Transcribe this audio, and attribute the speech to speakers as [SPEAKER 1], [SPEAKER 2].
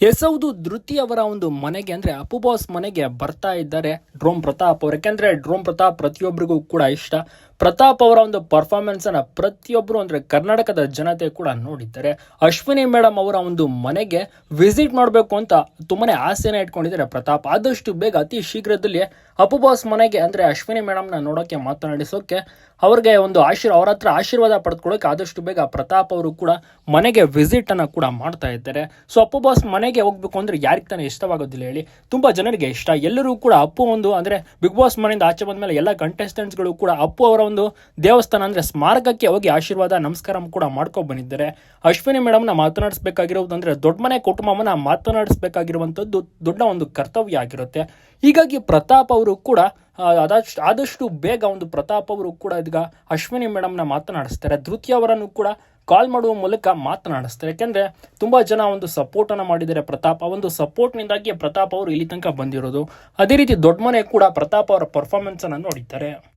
[SPEAKER 1] S ಹೌದು ಧೃತಿ ಅವರ ಒಂದು ಮನೆಗೆ, ಅಂದ್ರೆ ಅಪ್ಪು ಬಾಸ್ ಮನೆಗೆ ಬರ್ತಾ ಇದ್ದಾರೆ ಡ್ರೋಮ್ ಪ್ರತಾಪ್ ಅವ್ರು. ಯಾಕೆಂದ್ರೆ ಡ್ರೋಮ್ ಪ್ರತಾಪ್ ಪ್ರತಿಯೊಬ್ಬರಿಗೂ ಕೂಡ ಇಷ್ಟ. ಪ್ರತಾಪ್ ಅವರ ಒಂದು ಪರ್ಫಾರ್ಮೆನ್ಸ್ ಅನ್ನ ಪ್ರತಿಯೊಬ್ಬರು ಅಂದ್ರೆ ಕರ್ನಾಟಕದ ಜನತೆ ಕೂಡ ನೋಡಿದ್ದಾರೆ. ಅಶ್ವಿನಿ ಮೇಡಮ್ ಅವರ ಒಂದು ಮನೆಗೆ ವಿಸಿಟ್ ಮಾಡಬೇಕು ಅಂತ ತುಂಬಾನೇ ಆಸೆನ ಇಟ್ಕೊಂಡಿದ್ದಾರೆ ಪ್ರತಾಪ್. ಆದಷ್ಟು ಬೇಗ ಅತಿ ಶೀಘ್ರದಲ್ಲಿ ಅಪ್ಪು ಬಾಸ್ ಮನೆಗೆ, ಅಂದ್ರೆ ಅಶ್ವಿನಿ ಮೇಡಮ್ನ ನೋಡೋಕೆ, ಮಾತನಾಡಿಸೋಕೆ, ಅವ್ರಿಗೆ ಒಂದು ಆಶೀರ್, ಅವರ ಹತ್ರ ಆಶೀರ್ವಾದ ಪಡೆದುಕೊಳ್ಳೋಕೆ ಆದಷ್ಟು ಬೇಗ ಪ್ರತಾಪ್ ಅವರು ಕೂಡ ಮನೆಗೆ ವಿಸಿಟ್ ಅನ್ನ ಕೂಡ ಮಾಡ್ತಾ ಇದ್ದಾರೆ. ಸೊ ಅಪ್ಪು ಬಾಸ್ ಮನೆಗೆ ಹೋಗ್ಬೇಕು ಅಂದ್ರೆ ಯಾರಿಗೆ ತಾನೇ ಇಷ್ಟವಾಗೋದಿಲ್ಲ ಹೇಳಿ. ತುಂಬಾ ಜನರಿಗೆ ಇಷ್ಟ. ಎಲ್ಲರೂ ಕೂಡ ಅಪ್ಪು ಒಂದು ಅಂದ್ರೆ ಬಿಗ್ ಬಾಸ್ ಮನೆಯಿಂದ ಆಚೆ ಬಂದ ಮೇಲೆ ಎಲ್ಲ ಕಂಟೆಸ್ಟೆಂಟ್ಸ್ಗಳು ಕೂಡ ಅಪ್ಪು ಅವರ ಒಂದು ದೇವಸ್ಥಾನ ಅಂದ್ರೆ ಸ್ಮಾರಕಕ್ಕೆ ಹೋಗಿ ಆಶೀರ್ವಾದ, ನಮಸ್ಕಾರ ಕೂಡ ಮಾಡ್ಕೊಂಡು ಬಂದಿದ್ದಾರೆ. ಅಶ್ವಿನಿ ಮೇಡಮ್ನ ಮಾತನಾಡಿಸ್ಬೇಕಾಗಿರೋದು ಅಂದ್ರೆ ದೊಡ್ಡ ಮನೆ ಕುಟುಂಬವನ್ನ ಮಾತನಾಡಿಸ್ಬೇಕಾಗಿರುವಂತದ್ದು ದೊಡ್ಡ ಒಂದು ಕರ್ತವ್ಯ ಆಗಿರುತ್ತೆ. ಹೀಗಾಗಿ ಪ್ರತಾಪ್ ಅವರು ಕೂಡ ಆದಷ್ಟು ಆದಷ್ಟು ಬೇಗ ಒಂದು ಪ್ರತಾಪ್ ಅವರು ಕೂಡ ಈಗ ಅಶ್ವಿನಿ ಮೇಡಮ್ನ ಮಾತನಾಡಿಸ್ತಾರೆ. ಧೃತಿ ಅವರನ್ನು ಕೂಡ ಕಾಲ್ ಮಾಡುವ ಮೂಲಕ ಮಾತನಾಡಿಸ್ತಾರೆ. ಯಾಕೆಂದರೆ ತುಂಬಾ ಜನ ಒಂದು ಸಪೋರ್ಟ್ ಅನ್ನ ಮಾಡಿದ್ದಾರೆ. ಪ್ರತಾಪ್, ಆ ಒಂದು ಸಪೋರ್ಟ್ನಿಂದಾಗಿ ಪ್ರತಾಪ್ ಅವರು ಇಲ್ಲಿ ತನಕ ಬಂದಿರೋದು. ಅದೇ ರೀತಿ ದೊಡ್ಡ ಮನೆ ಕೂಡ ಪ್ರತಾಪ್ ಅವರ ಪರ್ಫಾರ್ಮೆನ್ಸನ್ನು ನೋಡಿದ್ದಾರೆ.